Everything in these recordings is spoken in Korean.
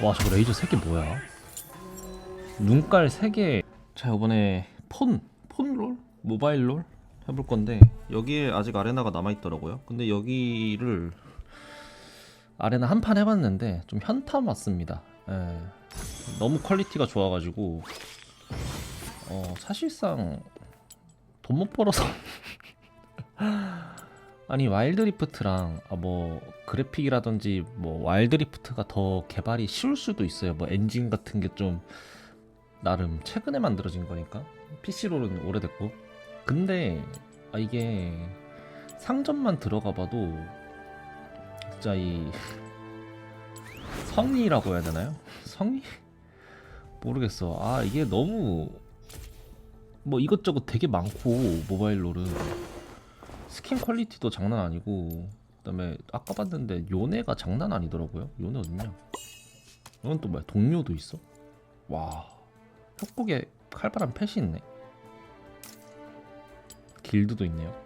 와 저거 레이저 3개 뭐야 눈깔 3개 자 이번에 폰 폰롤? 모바일롤? 해볼 건데 여기에 아직 아레나가 남아있더라고요 근데 여기를 아레나 한 판 해봤는데 좀 현타 왔습니다 예. 너무 퀄리티가 좋아가지고 어 사실상 돈 못 벌어서 아니 와일드리프트랑 아, 뭐 그래픽이라든지 뭐 와일드리프트가 더 개발이 쉬울 수도 있어요. 뭐 엔진 같은 게 좀 나름 최근에 만들어진 거니까 PC로는 오래됐고 근데 아, 이게 상점만 들어가 봐도 진짜 이 성의라고 해야 되나요? 성의? 모르겠어. 아 이게 너무 뭐 이것저것 되게 많고 모바일로는 스킨 퀄리티도 장난 아니고 그다음에 아까 봤는데 요네가 장난 아니더라고요. 요네 어딨냐? 이건 또 뭐야? 동료도 있어? 와 협곡에 칼바람 펫이 있네. 길드도 있네요.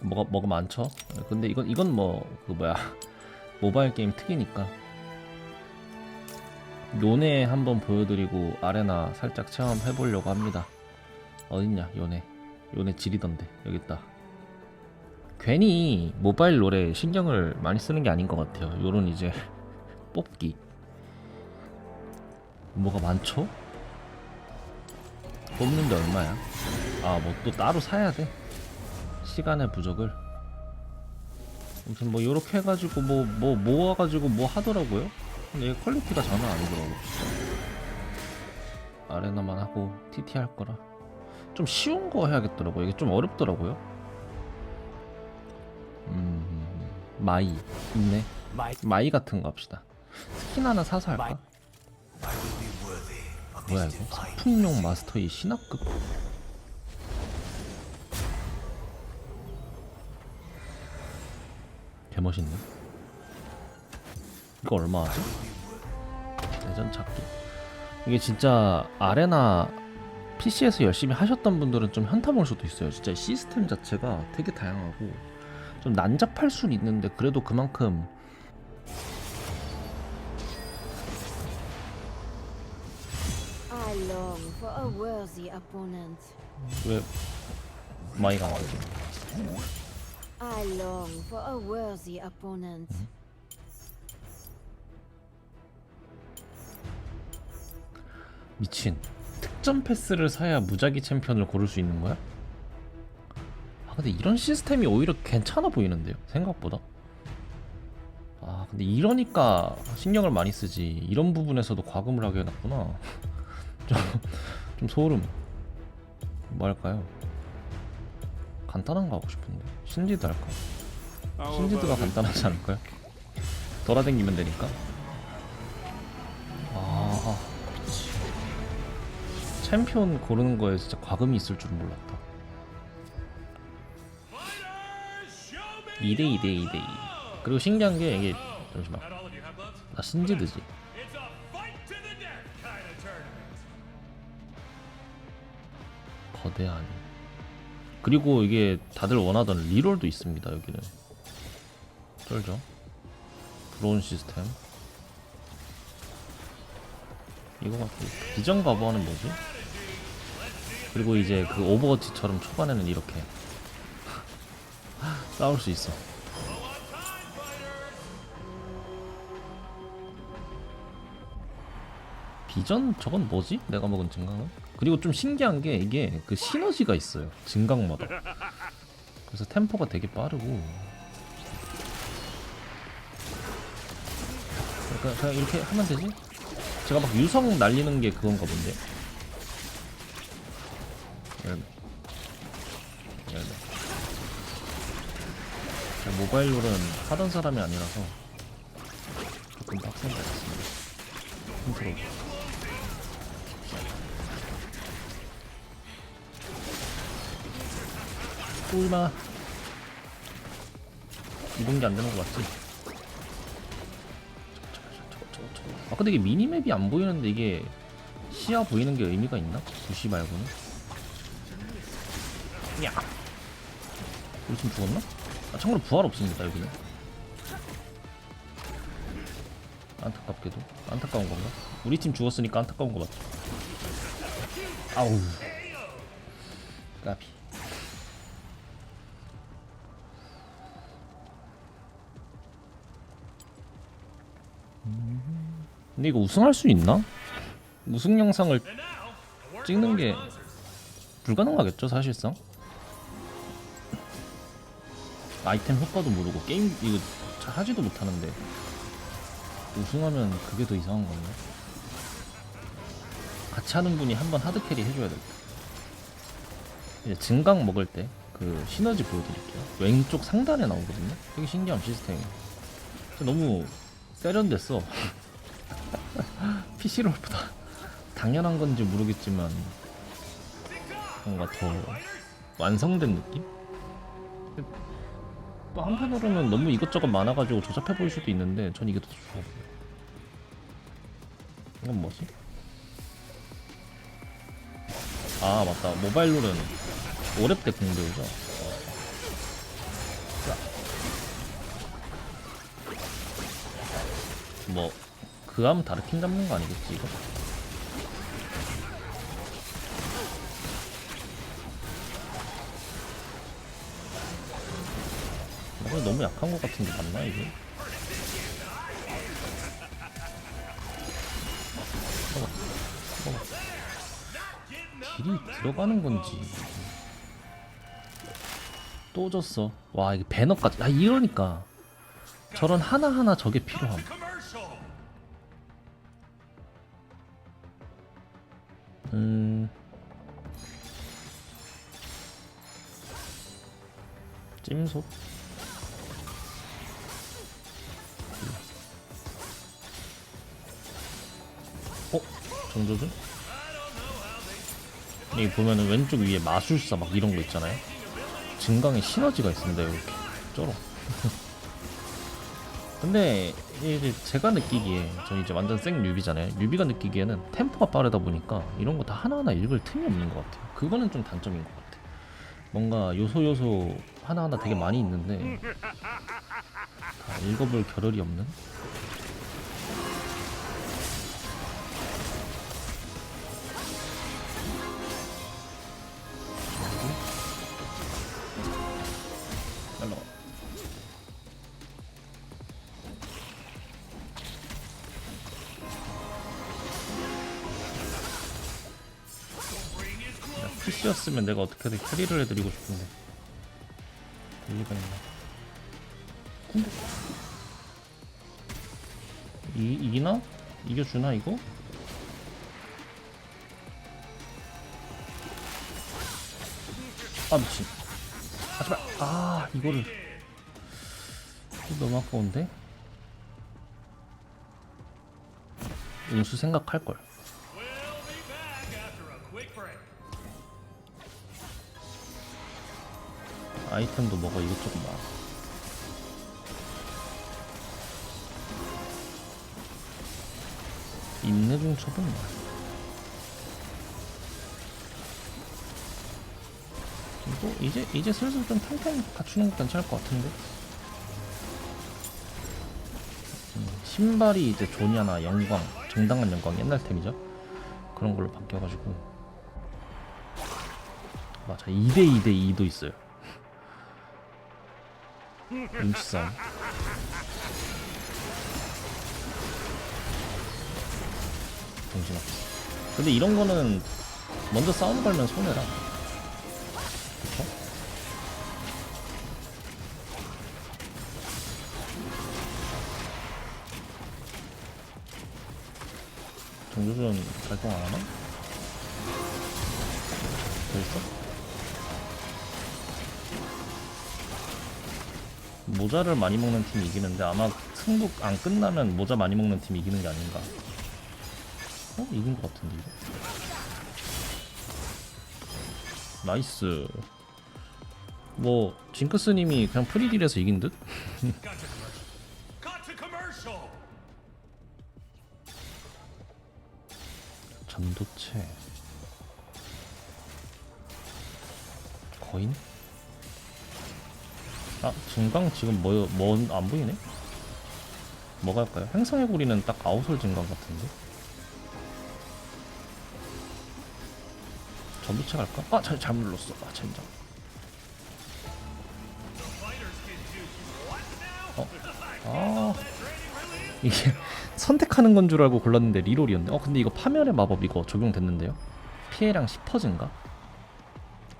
뭐가 뭐가 많죠? 근데 이건 이건 뭐 그 뭐야 모바일 게임 특이니까 요네 한번 보여드리고 아레나 살짝 체험해 보려고 합니다. 어딨냐 요네 요네 지리던데 여기 있다. 괜히 모바일 롤에 신경을 많이 쓰는 게 아닌 것 같아요. 요런 이제 뽑기 뭐가 많죠? 뽑는데 얼마야? 아 뭐 또 따로 사야 돼? 시간의 부족을 아무튼 뭐 요렇게 해가지고 뭐 뭐 모아가지고 뭐 하더라고요. 근데 이게 퀄리티가 장난 아니더라고. 아레나만 하고 TT 할 거라. 좀 쉬운 거 해야겠더라고요. 이게 좀 어렵더라고요. 음, 마이 있네. 마이 같은 거 합시다. 스킨 하나 사서 할까? 뭐야 이거? 사품용 마스터 이 신압급. 개멋있네. 이거 얼마 하지? 대전 찾기. 이게 진짜 아레나 PC에서 열심히 하셨던 분들은 좀 현타 올 수도 있어요. 진짜 시스템 자체가 되게 다양하고 좀 난잡할 수는 있는데 그래도 그만큼. 왜 많이 강하지? I long for a worthy opponent. 미친 특전 패스를 사야 무작위 챔피언을 고를 수 있는 거야? 아 근데 이런 시스템이 오히려 괜찮아 보이는데요 생각보다 아 근데 이러니까 신경을 많이 쓰지 이런 부분에서도 과금을 하게 해놨구나 좀, 좀 소름 뭐 할까요? 간단한 거 하고 싶은데 신지드 할까? 신지드가 간단하지 않을까요? 돌아다니면 되니까 챔피언 고르는 거에 진짜 과금이 있을 줄은 몰랐다. 2대 2대 2대 2 그리고 신기한 게 이게 잠시만. 나 신지드지. 거대하니 그리고 이게 다들 원하던 리롤도 있습니다 여기는. 쩔죠? 드론 시스템. 이거 같고 비전 가버는 뭐지? 그리고 이제 그 오버워치처럼 초반에는 이렇게 싸울 수 있어. 비전 저건 뭐지? 내가 먹은 증강은? 그리고 좀 신기한 게 이게 그 시너지가 있어요. 증강마다. 그래서 템포가 되게 빠르고. 그러니까 그냥 이렇게 하면 되지? 제가 막 유성 날리는 게 그건가 본데. 네. 네. 제가 모바일로는 하던 사람이 아니라서 조금 빡센 것 같습니다. 컨트롤. 꿀마. 이동기 안 되는 거 맞지? 아 근데 이게 미니맵이 안 보이는데 이게 시야 보이는 게 의미가 있나? 부시 말고는? 야 우리 지금 죽었나? 아 참고로 부활 없습니다 여기는 안타깝게도 안타까운 건가? 우리 팀 죽었으니까 안타까운 거 맞죠? 아우 까비 음, 근데 이거 우승할 수 있나? 우승 영상을 찍는 게 불가능하겠죠 사실상 아이템 효과도 모르고 게임 이거 잘 하지도 못하는데 우승하면 그게 더 이상한 건데? 같이 하는 분이 한번 하드캐리 해줘야 될 듯. 이제 증강 먹을 때 그 시너지 보여드릴게요. 왼쪽 상단에 나오거든요? 되게 신기한 시스템이 너무 세련됐어. PC롤보다 당연한 건지 모르겠지만 뭔가 더 완성된 느낌? 또 한편으로는 너무 이것저것 많아가지고 조잡해 보일 수도 있는데 전 이게 더 좋아 보여요 이건 뭐지? 아 맞다 모바일 롤은 5렙 때 공배우죠 뭐 그암 다르킨 잡는 거 아니겠지 이거? 이거 너무 약한 것 같은데 맞나 이게? 먹어, 먹어. 딜이 들어가는 건지 또 졌어. 와 이게 배너까지. 아 이러니까 저런 하나 하나 저게 필요함. 음. 찜속. 정조준? 여기 보면은 왼쪽 위에 마술사 막 이런 거 있잖아요. 증강의 시너지가 있습니다 이렇게 쩔어. 근데 이제 제가 느끼기에 저 이제 완전 생 뮤비잖아요. 뮤비가 느끼기에는 템포가 빠르다 보니까 이런 거 다 하나하나 읽을 틈이 없는 것 같아요. 그거는 좀 단점인 것 같아. 뭔가 요소 요소 하나하나 되게 많이 있는데 다 읽어볼 겨를이 없는. PC였으면 내가 어떻게든 캐리를 해드리고 싶은데. 될 리가 있나? 이, 이기나? 이겨주나 이거? 아 미친. 하지마. 아 이거를. 이거 너무 아까운데? 운수 생각할걸 아이템도 먹어 이것저것 많아 인내중 처분 뭐. 이거 이제 이제 슬슬 좀 탱탱 갖추는 게 괜찮을 것 같은데? 음, 신발이 이제 조냐나 영광 정당한 영광 옛날 템이죠? 그런 걸로 바뀌어가지고. 맞아 2대 2대 2도 있어요 눈치싸움 정신없어 근데 이런 거는 먼저 싸움 걸면 손해라 그쵸? 정조준 발동 안 하나? 됐어? 모자를 많이 먹는 팀이 이기는데 아마 승부 안 끝나면 모자 많이 먹는 팀이 이기는 게 아닌가. 어? 이긴 것 같은데 이거. 나이스. 뭐 징크스님이 그냥 프리딜에서 이긴 듯? 전도체. 거인? 아 증강 지금 뭐 뭐 안 보이네? 뭐가 할까요? 행성의 고리는 딱 아웃솔 진강 같은데 전부채 갈까? 아 잘, 잘못 눌렀어 아 젠장 어? 아 이게 선택하는 건 줄 알고 골랐는데 리롤이었네 어 근데 이거 파멸의 마법 이거 적용됐는데요? 피해량 10% 증가?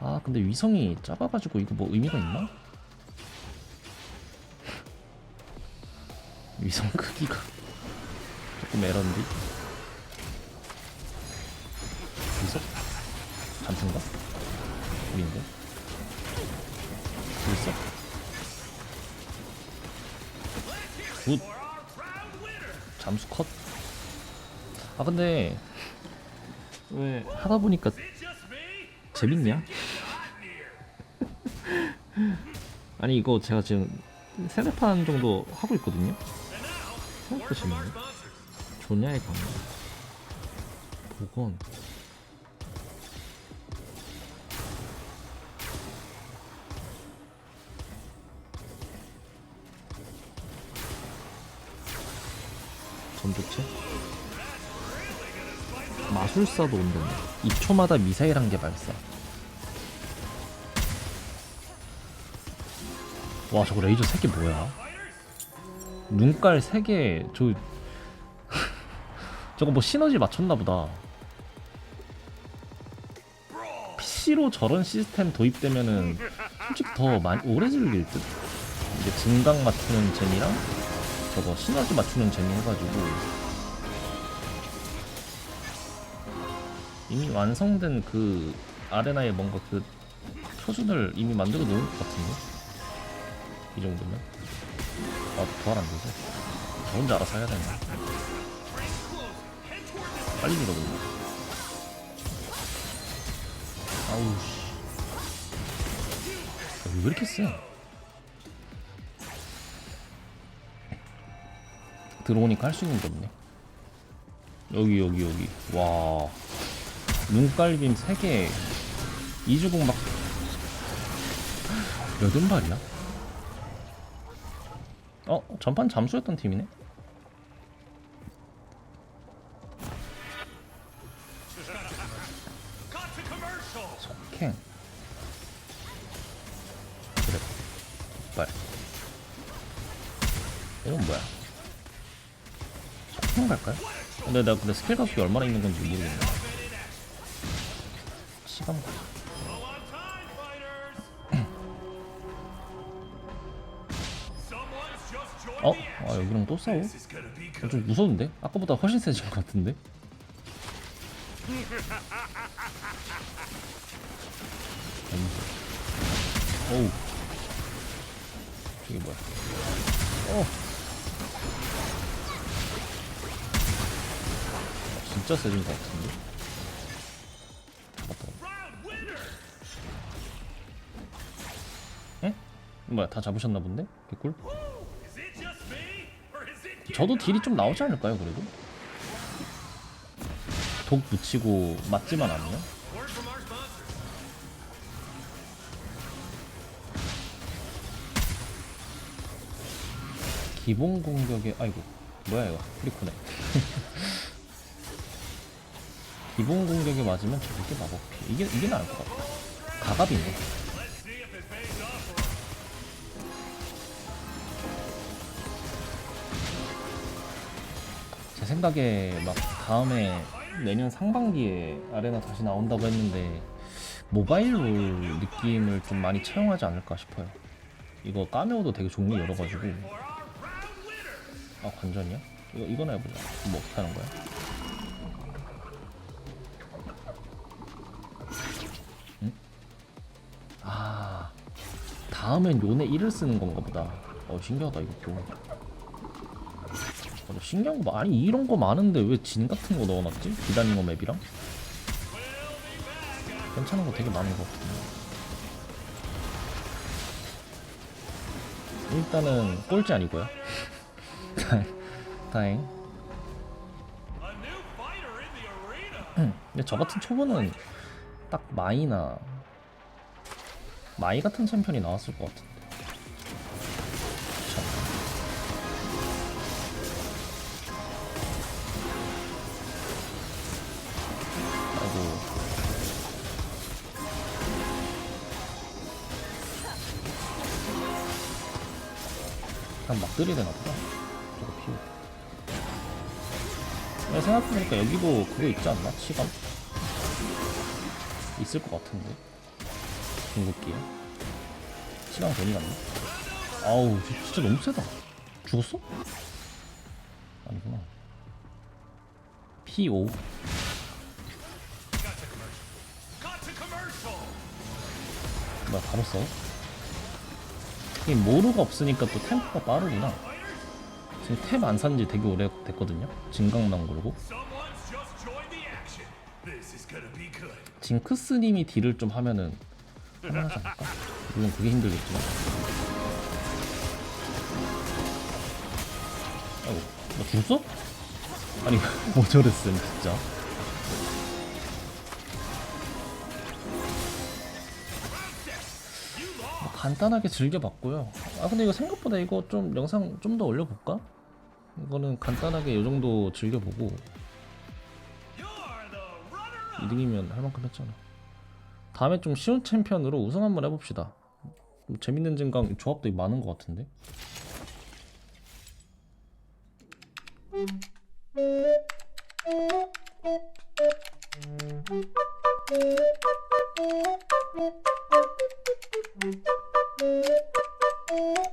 아 근데 위성이 작아가지고 이거 뭐 의미가 있나? 위성 크기가 조금 에런디 위성? 잠수인가? 우인데? 불써? 굿 잠수 컷? 아 근데 왜 하다 보니까 재밌냐? 아니 이거 제가 지금 세네 판 정도 하고 있거든요. 생각보다 재밌네. 조냐의 강화. 복원. 전조체? 마술사도 온다네. 2초마다 미사일 한 개 발사. 와 저거 레이저 3개 뭐야? 눈깔 3개 저 저거 뭐 시너지 맞췄나 보다. PC로 저런 시스템 도입되면은 솔직히 더 많이 오래 즐길 듯. 이게 증강 맞추는 재미랑 저거 시너지 맞추는 재미 해가지고 이미 완성된 그 아레나에 뭔가 그 표준을 이미 만들어 놓은 것 같은데 이 정도면 아 부활 안 되죠 저 혼자 알아서 해야 되나? 빨리 밀어보네 아우 씨왜 이렇게 세? 들어오니까 할 수 있는 게 없네. 여기 여기 여기. 와. 눈깔빔 3개. 이주공 막 몇은 발이야? 어? 전판 잠수였던 팀이네? 속행 그래 발 이건 뭐야 속행 갈까요? 근데 내가 근데 스킬 값이 얼마나 있는 건지 모르겠네 시간 가 Low 어? 아. 여기랑 또 싸워? 어. 좀 무서운데? 아까보다 훨씬 세진 것 같은데? 어우 저게 뭐야 어 아, 진짜 세진 것 같은데? winner. 에? 뭐야 다 잡으셨나 본데? 개꿀? 저도 딜이 좀 나오지 않을까요 그래도? 독 붙이고 맞지만 않으면? 기본 공격에 아이고 뭐야 이거. 프리코네. 기본 공격에 맞으면 저렇게 마법 피 이게 이게 나을 것 같다 가갑인데 생각에 막 다음에 내년 상반기에 아레나 다시 나온다고 했는데 모바일로 느낌을 좀 많이 차용하지 않을까 싶어요 이거 까메오도 되게 종류 여러 가지고 아 관전이야? 이거 이거나 해보자 뭐 어떻게 하는 거야? 응? 아 다음엔 요네 1을 쓰는 건가 보다 어 신기하다 이것도 어, 신기한 거 봐. 아니 이런 거 많은데 왜 진 같은 거 넣어놨지? 기다리는 맵이랑 괜찮은 거 되게 많은 것 같은데 일단은 꼴찌 아니고요 다행 arena. 근데 저 같은 초보는 딱 마이나 마이 같은 챔피언이 나왔을 것 같은데 그냥 막 들이대나 보다 저거 피우 내가 생각해보니까 여기도 그거 있지 않나? 치감? 있을 것 같은데 궁극기에 치감 괜히 갔네 아우 진- 진짜 너무 세다 죽었어? 아니구나 P5 Got to commercial. 뭐야 바로 써? 이게 모루가 없으니까 또 템포가 빠르구나 지금 템 안 산지 되게 오래 됐거든요 be good. 징크스님이 딜을 좀 하면은 할만하지 않을까? 물론 그게 힘들겠지만 아이고 나 죽었어? 아니 뭐 저랬음 진짜 간단하게 즐겨봤고요 아 근데 이거 생각보다 이거 좀 영상 좀 더 올려볼까? 이거는 간단하게 이 정도 즐겨보고 You're the runner-up. 이득이면 할 만큼 했잖아. 다음에 좀 쉬운 챔피언으로 우승 한번 해봅시다. 뭐 재밌는 증강 조합도 많은 것 같은데. Thank you.